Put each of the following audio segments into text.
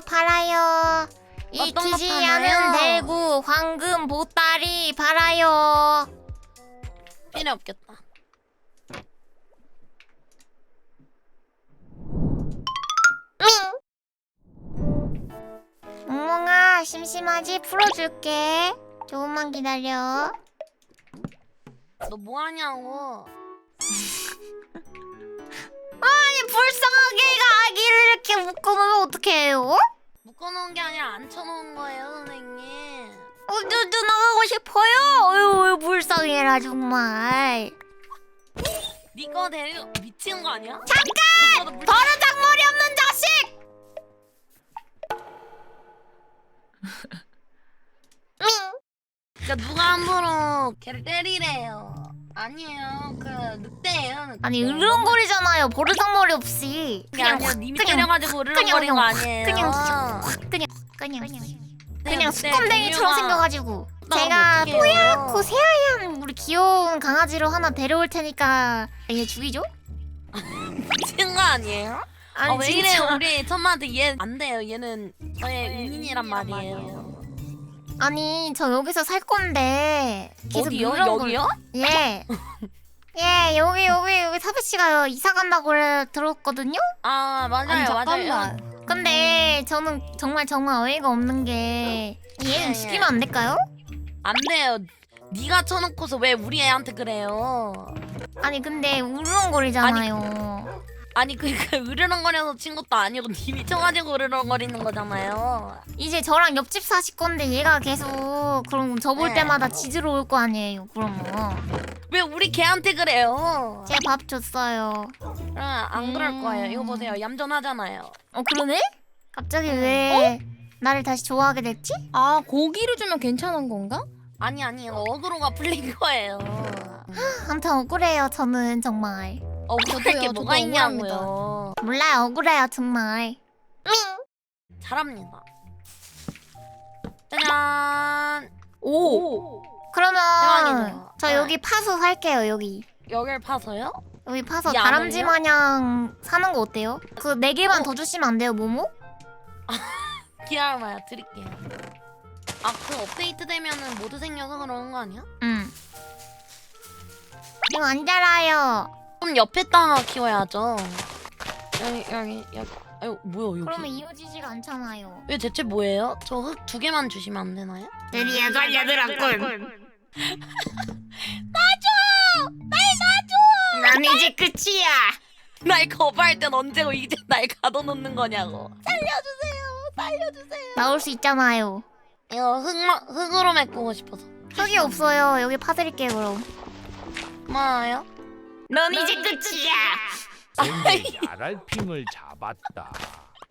팔아요 팔아요 이 어떤 거 기지야는 팔아요? 대구 황금 보따리 팔아요 필요 없겠다. 멍멍아 심심하지 풀어줄게 조금만 기다려 너 뭐 하냐고. 아니 불쌍하게 아기를 이렇게 묶어놓으면 어떡해요? 묶어놓은 게 아니라 앉혀놓은 거예요, 선생님. 어, 저, 저 나가고 싶어요 어휴 어휴, 불쌍해라 정말 니거 데리고 미친 거 아니야? 잠깐! 물... 버르장머리 없는 자식! 밍! 그러니까 누가 함부로 걔를 때리래요. 아니에요. 그 늑대예요. 늑대. 아니 으르렁거리잖아요 버르장머리 없이 확, 님이 그냥 때려가지고 으르렁거린 거 아니에요. 그냥 그냥 그냥 그냥 그냥 늑대 수컴댕이처럼 종류가 생겨가지고 제가. 뽀얗고 새하얀 우리 귀여운 강아지로 하나 데려올 테니까 얘 죽이죠? 미친 거 아니에요? 아니 아, 왜. 이래요? 우리 천마한테 얘 안 돼요. 얘는 저의 은인이란 말이에요. 아니 저 여기서 살 건데 계속 어디요? 여기요? 예. 예, 여기 여기 여기 사배 씨가 이사 간다고 그래 들었거든요. 아 맞아요, 아니 맞아요. 잠깐만. 근데 저는 정말 정말 어이가 없는 게 예, 얘는 예. 죽이면 안 될까요? 안 돼요. 네가 쳐놓고서 왜 우리 애한테 그래요? 아니 근데 우르렁거리잖아요. 아니 그니까 으르렁거려서 친 것도 아니고 님이 쳐가지고 으르렁거리는 거잖아요. 이제 저랑 옆집 사실 건데 얘가 계속 그럼 저 볼 네. 때마다 지지러 올 거 아니에요. 그러면 왜 우리 개한테 그래요? 제가 밥 줬어요. 아, 안 그럴 음. 거예요. 이거 보세요. 얌전하잖아요. 어 그러네? 갑자기 왜 나를 다시 좋아하게 됐지? 아 고기를 주면 괜찮은 건가? 아니 아니 어그로가 풀린 거예요. 아무튼 억울해요. 저는 정말 억울할 저도요, 게 저도 뭐가 억울합니다. 있냐고요. 몰라요. 억울해요. 정말. 잘합니다. 짜잔. 오. 그러면 대박이네요. 저 네. 여기 파서 살게요. 여기 여길 파서요? 여기 파서 이 안을요? 다람쥐 마냥 사는 거 어때요? 그 네 개만 더 주시면 안 돼요, 모모? 기다려봐요. 드릴게요. 아 그 업데이트 되면은 모두 생겨서 그러는 거 아니야? 응. 이거 안 자라요. 그럼 옆에다가 키워야죠. 여기 여기 여기. 아유 뭐야 여기. 그러면 이어지지가 않잖아요. 왜 대체 뭐예요? 저 흙 두 개만 주시면 안 되나요? 드디어 걸려들었군. 난 이제 끝이야. 날 거부할 땐 언제고 이제 날 가둬놓는 거냐고. 살려주세요. 살려주세요. 나올 수 있잖아요. 이거 흙만 흙으로 메꾸고 싶어서. 흙이 없어요. 여기 파드릴게요, 그럼. 뭐예요? 넌 이제 끝이야. RR핑을 잡았다.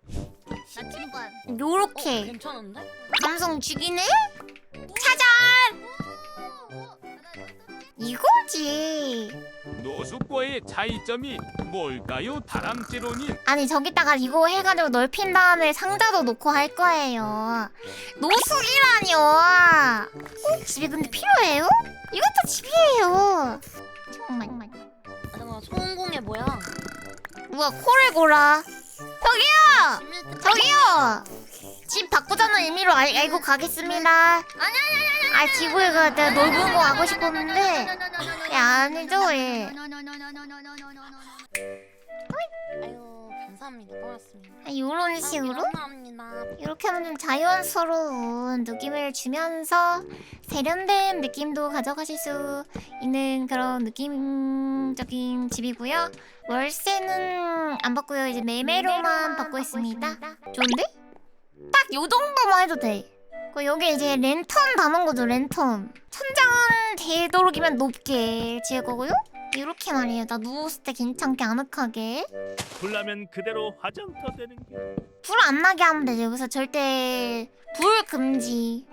어, 요렇게 괜찮은데? 감성 죽이네? 차전! 이거지. 노숙과의 차이점이 뭘까요, 다람쥐로님? 아니 저기다가 이거 해가지고 넓힌 다음에 상자도 놓고 할 거예요. 노숙이라뇨. 어? 집에 근데 필요해요? 이것도 집이에요. 정말. 누가 코를 골아? 저기요! 저기요! 집 바꾸자는 의미로 알, 알고 가겠습니다. 아 집을 가 내가 넓은 거 가고 싶었는데. 예 아니죠 예. 아유 감사합니다. 고맙습니다. 아, 이런 식으로? 감사합니다. 이렇게 하면 좀 자연스러운 느낌을 주면서 세련된 느낌도 가져가실 수 있는 그런 느낌적인 집이고요. 월세는 안 받고요. 이제 매매로만 받고 있습니다. 좋은데? 딱 요 정도만 해도 돼. 그 여기 이제 랜턴 담은 거죠, 랜턴. 천장은 되도록이면 높게 지을 거고요. 이렇게 말이에요. 나 누웠을 때 괜찮게 아늑하게. 불나면 그대로 화장터 되는 게. 불 안 나게 하면 되죠. 여기서 절대 불 금지.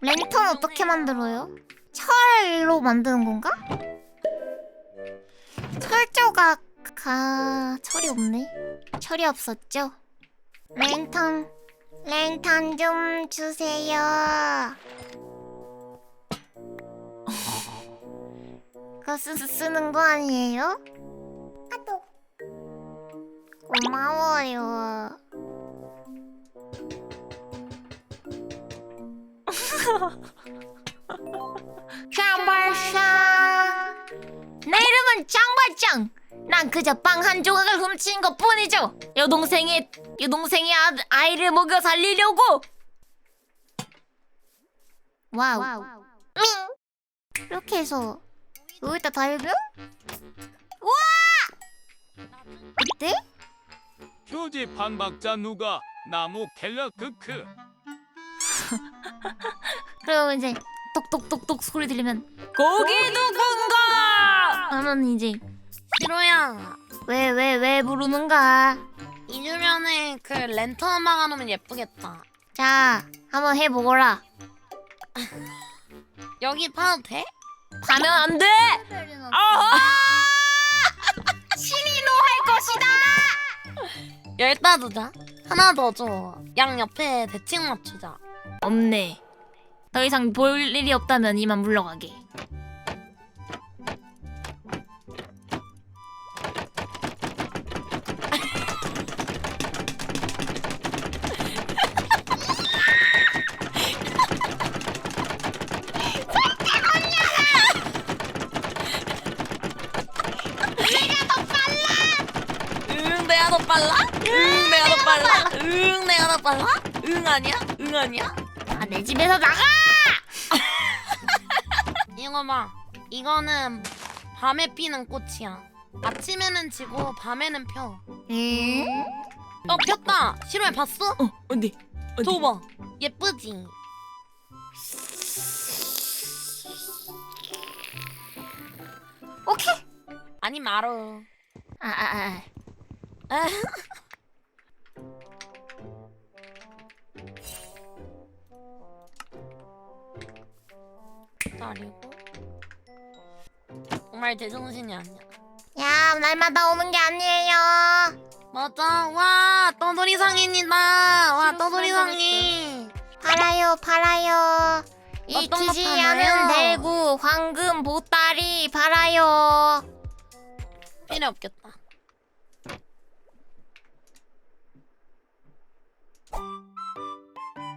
랜턴 어떻게 만들어요? 철로 만드는 건가? 철 조각 가 철이 없네. 철이 없었죠. 랜턴 랜턴 좀 주세요. 그거 쓰, 쓰는 거 아니에요? 아또. 고마워요. 짱발상 내 이름은 짱발짱. 난 그저 빵 한 조각을 훔친 것 뿐이죠. 여동생이 여동생이 아, 아이를 먹여 살리려고. 와우. 밍. 이렇게 해서 여기다 달면 우와! 어때? 교재 판박자 누가? 나무 켈러 크크. 그리고 이제 똑똑똑똑 소리 들리면 거기 누군가? 하면 이제 시로야. 왜 왜 왜 부르는가? 이 주변에 그 랜턴 막아놓으면 예쁘겠다. 자 한번 해보거라. 여기 파도 돼? 가면 안돼! 아하 신이 노할 것이다! 열다 두자. 하나 더 줘 양 옆에 대칭 맞추자. 없네. 더 이상 볼 일이 없다면 이만 물러가게 빨라? 응 내가 더 빨라? 응 내가 더 빨라? 응 아니야? 응 아니야? 아 내 집에서 나가 이거 봐 이거는 밤에 피는 꽃이야 아침에는 지고 밤에는 펴 응? 어 폈다 시로야 봤어? 어 어디? 어디? 저거 봐 예쁘지? 오케이 아니 마루 아아 아 기다리고. 정말 제정신이 아니야. 야 날마다 오는 게 아니에요. 맞아. 와 떠돌이 상인이다. 와 떠돌이 상인. 팔아요 팔아요. 이 어떤 거? 않은 대구 황금 보따리 팔아요. 필요 없겠다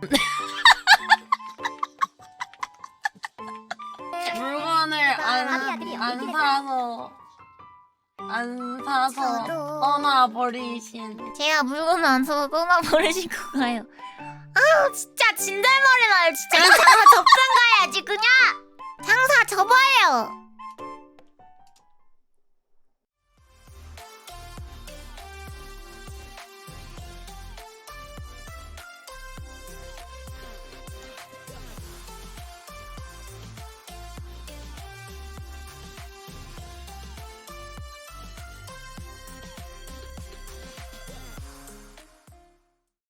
물건을 안, 안 사서 안 사서 저도. 떠나버리신 제가 물건을 안 사서 떠나버리신 거가요. 아우 진짜 진달머리 나요 진짜. 이 장사 접든 가야지 그냥. 장사 접어요